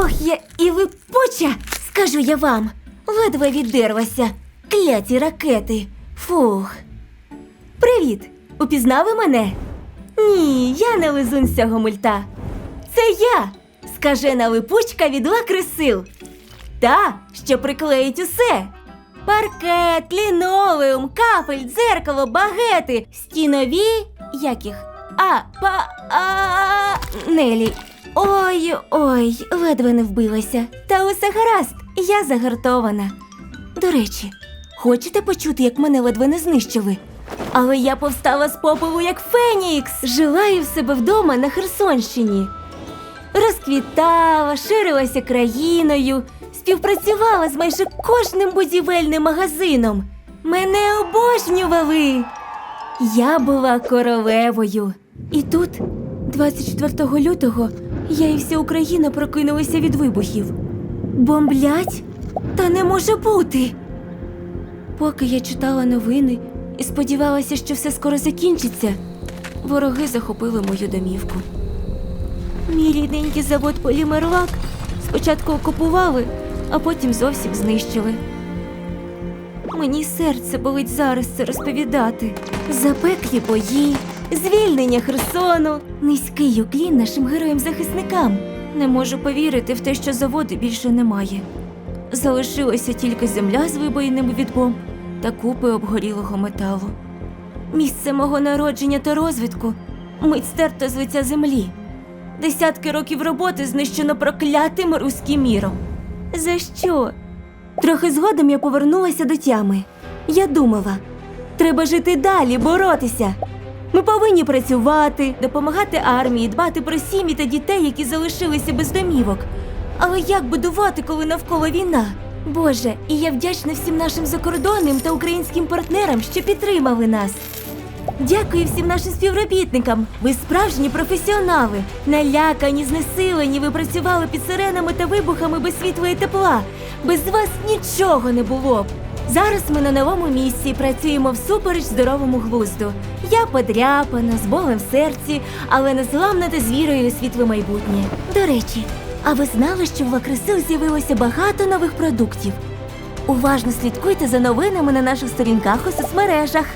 Ох, я і липуча, скажу я вам. Ледве віддерлася. Кляті ракети. Фух. Привіт! Упізнали мене? Ні, я не лизун цього мульта. Це я, скажена липучка від лакрисил. Та, що приклеїть усе. Паркет, лінолеум, кафель, дзеркало, багети, стінові. Як їх? А, па. А. Нелі. Ой, ой, ледве не вбилася. Та усе гаразд, я загартована. До речі, хочете почути, як мене ледве не знищили? Але я повстала з попелу як Фенікс, жила і в себе вдома на Херсонщині. Розквітала, ширилася країною, співпрацювала з майже кожним будівельним магазином. Мене обожнювали. Я була королевою. І тут, 24 лютого, я і вся Україна прокинулися від вибухів. Бомблять? Та не може бути. Поки я читала новини і сподівалася, що все скоро закінчиться, вороги захопили мою домівку. Мій рідненький завод Полімерлак спочатку окупували, а потім зовсім знищили. Мені серце болить зараз це розповідати. Запеклі бої, звільнення Херсону, низький уклін нашим героям-захисникам. Не можу повірити в те, що заводу більше немає. Залишилася тільки земля з вибоїними від бомб та купи обгорілого металу. Місце мого народження та розвитку мить стерто з лиця землі. Десятки років роботи знищено проклятим руським міром. За що? Трохи згодом я повернулася до тями. Я думала, треба жити далі, боротися. Ми повинні працювати, допомагати армії, дбати про сім'ї та дітей, які залишилися без домівок. Але як будувати, коли навколо війна? Боже, і я вдячна всім нашим закордонним та українським партнерам, що підтримали нас. Дякую всім нашим співробітникам. Ви справжні професіонали. Налякані, знесилені, ви працювали під сиренами та вибухами без світла і тепла. Без вас нічого не було б. Зараз ми на новому місці працюємо всупереч здоровому глузду. Я подряпана, з болем в серці, але незламна та з вірою у світле майбутнє. До речі, а ви знали, що в Лакресил з'явилося багато нових продуктів? Уважно слідкуйте за новинами на наших сторінках у соцмережах.